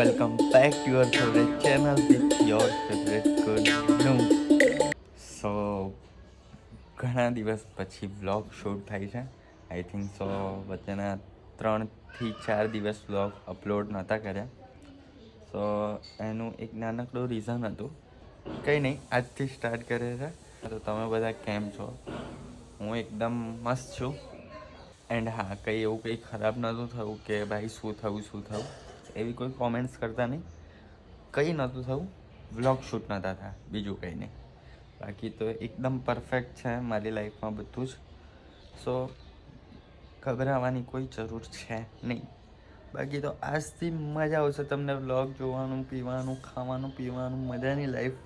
welcome back to your favourite channel with your favourite good so ઘણા દિવસ પછી vlog shoot થાય છે. આઈ થિંક સો વચ્ચેના ત્રણથી ચાર દિવસ વ્લોગ અપલોડ નહોતા કર્યા. સો એનું એક નાનકડું રીઝન હતું. કંઈ નહીં, આજથી સ્ટાર્ટ કરે છે તો તમે બધા કેમ છો? હું એકદમ મસ્ત છું. એન્ડ હા, કંઈ એવું કંઈ ખરાબ નહોતું થયું કે ભાઈ શું થયું શું થયું? એવી કોઈ કોમેન્ટ્સ કરતા નહીં. કંઈ નહોતું થયું. વ્લોગ શૂટ નહોતા થયા, બીજું કંઈ નહીં. બાકી તો એકદમ પરફેક્ટ છે મારી લાઈફમાં બધું જ. સો ગભરાવાની કોઈ જરૂર છે નહીં. બાકી તો આજથી મજા આવશે તમને વ્લોગ જોવાનું, પીવાનું, ખાવાનું, પીવાનું, મજાની લાઈફ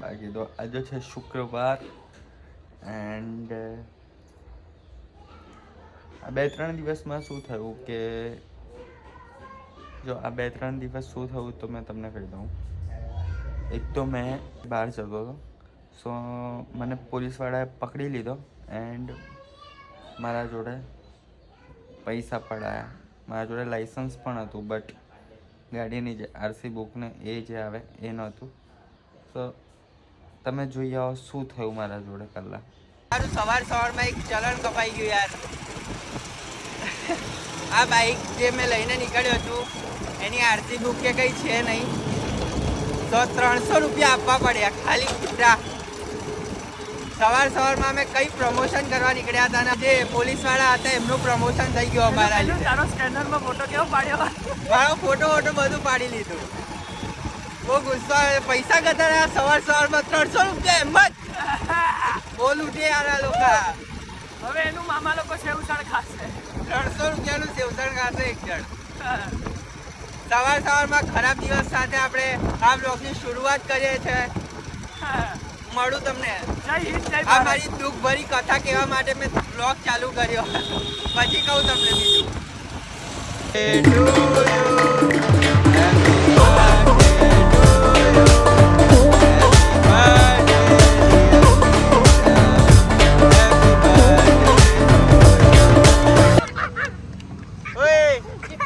બાકી તો આજે છે શુક્રવાર એન્ડ આ બે ત્રણ દિવસમાં શું થયું કે જો આ બે ત્રણ દિવસ શું થયું તો મેં તમને કહી દઉં. એક તો મેં બહાર જતો હતો. સો મને પોલીસવાળાએ પકડી લીધો એન્ડ મારા જોડે પૈસા પડાયા. મારા જોડે લાઇસન્સ પણ હતું બટ ગાડીની જે આરસી બુકને એ જે આવે એ નહોતું. તો તમે જોઈ આવો શું થયું મારા જોડે કલાક મારું સવાર સવારમાં એક ચલણ કપાઈ ગયું યાર. આ બાઇક જે મેં લઈને નીકળ્યો છું એની આરસી બુક કે કંઈ છે નહીં. તો ત્રણસો રૂપિયા આપવા પડ્યા ખાલી ખુદરા સવાર સવારમાં અમે કઈ પ્રમોશન કરવા નીકળ્યા હતા અને જે પોલીસવાળા હતા એમનું પ્રમોશન થઈ ગયું અમારા લીધે. તારો સ્કેનરમાં ફોટો કેવો પાડ્યો? મારો ફોટો વોટો બધું પાડી લીધું. બહુ ગુસ્સો આવે પૈસા ગધાડ્યા સવાર સવારમાં ત્રણસો રૂપિયા એમ જ. બોલ ઉઠી યાર લોકો. હવે એનું મામા લોકો સેવસણ ખાશે. ત્રણસો રૂપિયાનું સેવસણ ખાશે એક જણ. સવાર સવારમાં ખરાબ દિવસ સાથે આપણે આ બ્લોગની શરૂઆત કરીએ છીએ મળું તમને. જય હિન્દ જય આ મારી દુઃખભરી કથા કહેવા માટે મેં બ્લોગ ચાલુ કર્યો. પછી કહું તમને બીજું.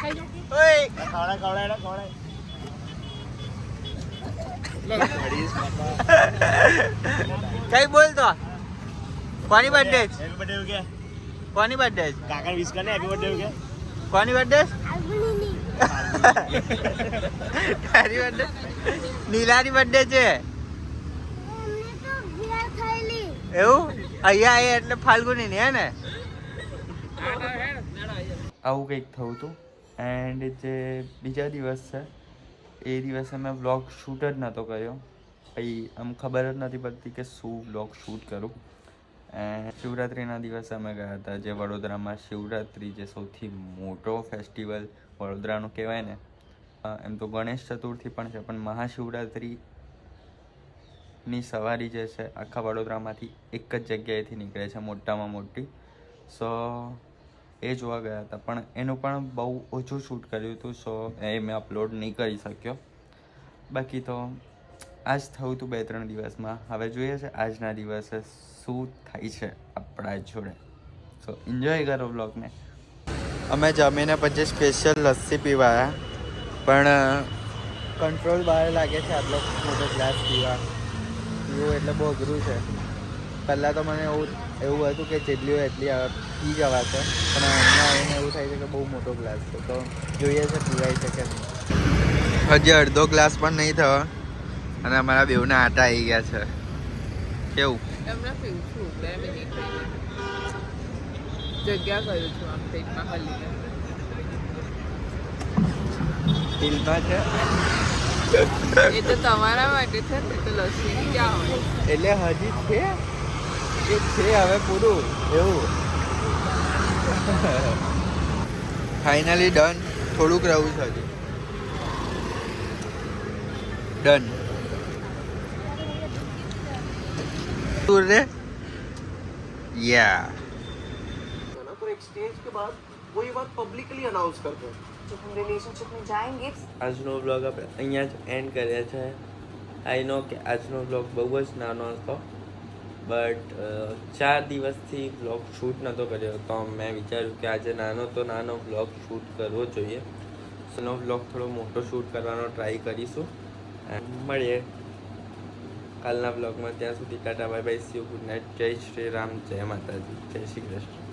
ઓય. બોલ તો? કોની બર્થડે છે? હેપી બર્થડે કે કોની બર્થડે કાકા વિશ કરને હેપી બર્થડે કે કોની બર્થડે તારી બર્થડે નીલાની બર્થડે છે? એવું? અહીંયા આયા એટલે ફાલ્ગુની ને? હે ને આવું કંઈક થયું હતું એન્ડ જે બીજા દિવસ છે એ દિવસે મેં વ્લોગ શૂટ જ નહોતો કર્યો. પછી આમ ખબર જ નથી પડતી કે શું વ્લોગ શૂટ કરું. એન્ડ શિવરાત્રિના દિવસે અમે ગયા હતા, જે વડોદરામાં શિવરાત્રિ જે સૌથી મોટો ફેસ્ટિવલ વડોદરાનું કહેવાય ને એમ તો ગણેશ ચતુર્થી પણ છે, પણ મહાશિવરાત્રિ ની સવારી જે છે, આખા વડોદરામાંથી એક જ જગ્યાએથી નીકળે છે, મોટામાં મોટી. સો એ જોવા ગયા હતા. પણ એનું પણ બહુ ઓછું શૂટ કર્યું હતું સો એ મેં અપલોડ નહીં કરી શક્યો. બાકી તો આજ થયું હતું બે ત્રણ દિવસમાં. હવે જોઈએ છે આજના દિવસે શું થાય છે આપણા જોડે. સો એન્જોય કરો બ્લોગને અમે જમીને પછી સ્પેશિયલ લસ્સી પીવાયા, પણ કંટ્રોલ બહાર લાગે છે આટલો મોટો ગ્લાસ પીવા. પીવું એટલે બહુ અઘરું છે. પહેલાં તો મને એવું એવું હતું કે જેટલી હોય એટલી પી જવાશે પણ હમણાં એને એવું થાય છે કે બહુ મોટો ગ્લાસ છે. તો જોઈએ છે પીવાય છે કે નહીં. હજી અડધો ગ્લાસ પણ નહીં થયો. અને અમારા બેઉના આટા આવી ગયા છે. કેવું? છું જગ્યા કરું છું આમ પેટમાં હલીને. દિલમાં છે? એ તો તમારા માટે છે ને તો લસ્સી ક્યાં હોય? એટલે હજી છે? એ છે હવે પૂરું એવું ફાઇનલી ડન થોડુંક રહું છે હજી ડન દૂર રે યા ना तो एक स्टेज के बाद वो ये बात पब्लिकली अनाउंस करते हैं जब हम रिलेशनशिप में जाएंगे આજનો બ્લોગ આપણે અહીંયા જ એન્ડ કર્યા છે આઈ નો કે આજનો બ્લોગ બહુ જ નાનો હતો બટ ચાર દિવસથી બ્લોગ શૂટ નહોતો કર્યો. તો મેં વિચાર્યું કે આજે નાનો તો નાનો બ્લોગ શૂટ કરવો જોઈએ. સનો વ્લોગ થોડો મોટો શૂટ કરવાનો ટ્રાય કરીશું. મળીએ. કાલના બ્લોગમાં ત્યાં સુધી tata bye bye see good night જય શ્રી રામ, જય માતાજી, જય શ્રી કૃષ્ણ.